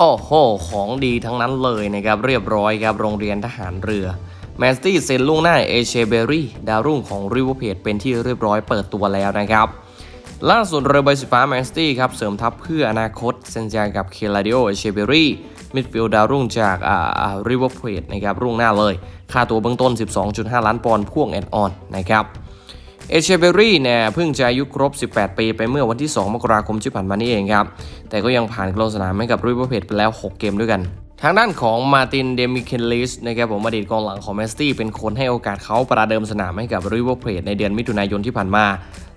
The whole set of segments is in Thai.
โอ้โห ของดีทั้งนั้นเลยนะครับ เรียบร้อยครับโรงเรียนทหารเรือแมนสตี้เซ็นล่วงหน้าเอเชเบอรี่ดาวรุ่งของริเวอร์เพจเป็นที่เรียบร้อยเปิดตัวแล้วนะครับ ล่าสุดเรือใบสีฟ้าแมนสตี้ครับ เสริมทัพเพื่ออนาคตเซ็นสัญญากับเคลาดิโอเอเชเบอรี่มิดฟิลด์ดาวรุ่งจากอ่าริเวอร์เพจนะครับรุ่งหน้าเลย ค่าตัวเบื้องต้น 12.5 ล้านปอนด์พ่วงแอนออนนะครับ เอเชเบอรี่เนี่ยเพิ่งจะอายุครบ 18 ปีไปเมื่อวันที่ 2 มกราคมที่ผ่านมานี่เองครับ แต่ก็ยังผ่านลงสนามให้กับริเวอร์เพจไปแล้ว 6 เกมด้วยกัน ทางด้านของมาตินเดมิเคลลิสนะครับผมอดีตกองหลังของแมสตี้เป็นคนให้โอกาสเขาประเดิมสนามให้กับริเวอร์เพจในเดือนมิถุนายนที่ผ่านมา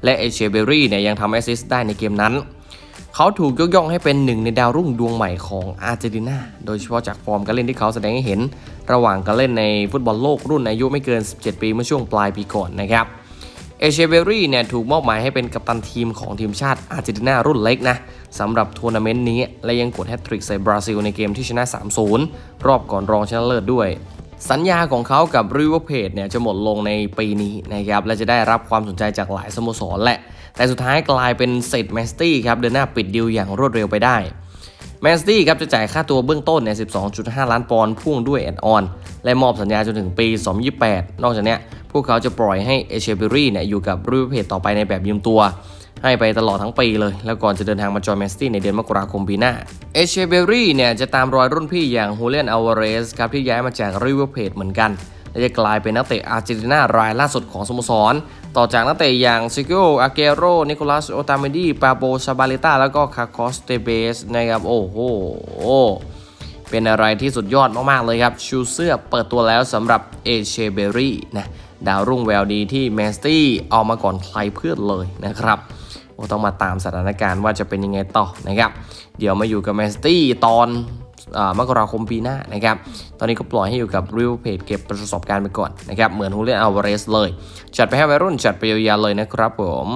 และเอเชเบอรี่เนี่ยยังทำแอสซิสต์ได้ในเกมนั้นเขาถูกยกย่องให้เป็นหนึ่งในดาวรุ่งดวงใหม่ของอาร์เจนตินา โดยเฉพาะจากฟอร์มการเล่นที่เขาแสดงให้เห็น ระหว่างการเล่นในฟุตบอลโลกรุ่นอายุไม่เกิน 17 ปีเมื่อช่วงปลายปีก่อนนะครับ เอเชเบอรี่เนี่ยถูกมอบหมายให้เป็นกัปตันทีมของทีมชาติอาร์เจนตินารุ่นเล็กนะสำหรับทัวร์นาเมนต์นี้ และยังกดแฮตทริกใส่บราซิลในเกมที่ชนะ 3-0 รอบก่อนรองชนะเลิศด้วย สัญญาของเขากับริเวอร์เพจเนี่ยจะหมดลงในปีนี้นะครับและจะได้รับความสนใจจากหลายสโมสรแหละ แต่สุดท้ายกลายเป็นเซตแมสตี้ครับเดินหน้าปิดดีลอย่างรวดเร็วไปได้ แมนสตี้ครับจะจ่ายค่าตัวเบื้องต้นเนี่ย 12.5 ล้านปอนด์พ่วงด้วยแอนออน และมอบสัญญาจนถึงปี 2028 นอกจากนี้พวกเขาจะปล่อยให้เอเชเบอรี่เนี่ยอยู่กับริเวอร์เพจต่อไปในแบบยืมตัว ให้ไปตลอดทั้งปีเลย แล้วก่อนจะเดินทางมาจอยแมนสตี้ในเดือนมกราคมปีหน้า เอเชเบอรี่เนี่ยจะตามรอยรุ่นพี่อย่างฮูเลียนอลวาเรสครับที่ย้ายมาจากริเวอร์เพจเหมือนกัน และจะกลายเป็นนักเตะอาร์เจนตินารายล่าสุดของสโมสร ต่อจากนักเตะอย่างซิโกอาเกโร นิโคลัส โอตาเมดีปาโบซาบาเลต้า แล้วก็คาคอสเตเบสนะครับโอ้โหเป็นอะไรที่สุดยอดมากๆเลยครับ ชูเสื้อเปิดตัวแล้วสำหรับเอเชเบอรี่นะดาวรุ่งแววดีที่แมนสตี้เอามาก่อนใครเพื่อนเลยนะครับต้องมาตามสถานการณ์ว่าจะเป็นยังไงต่อนะครับ เดี๋ยวมาอยู่กับแมนสตี้ตอน มกราคมปีหน้านะครับ ตอนนี้ก็ปล่อยให้อยู่กับริวเพจเก็บประสบการณ์ไปก่อนนะครับ เหมือนฮูเลียนอัลวาเรสเลย จัดไปให้วัยรุ่นจัดไปยาวๆเลยนะครับผม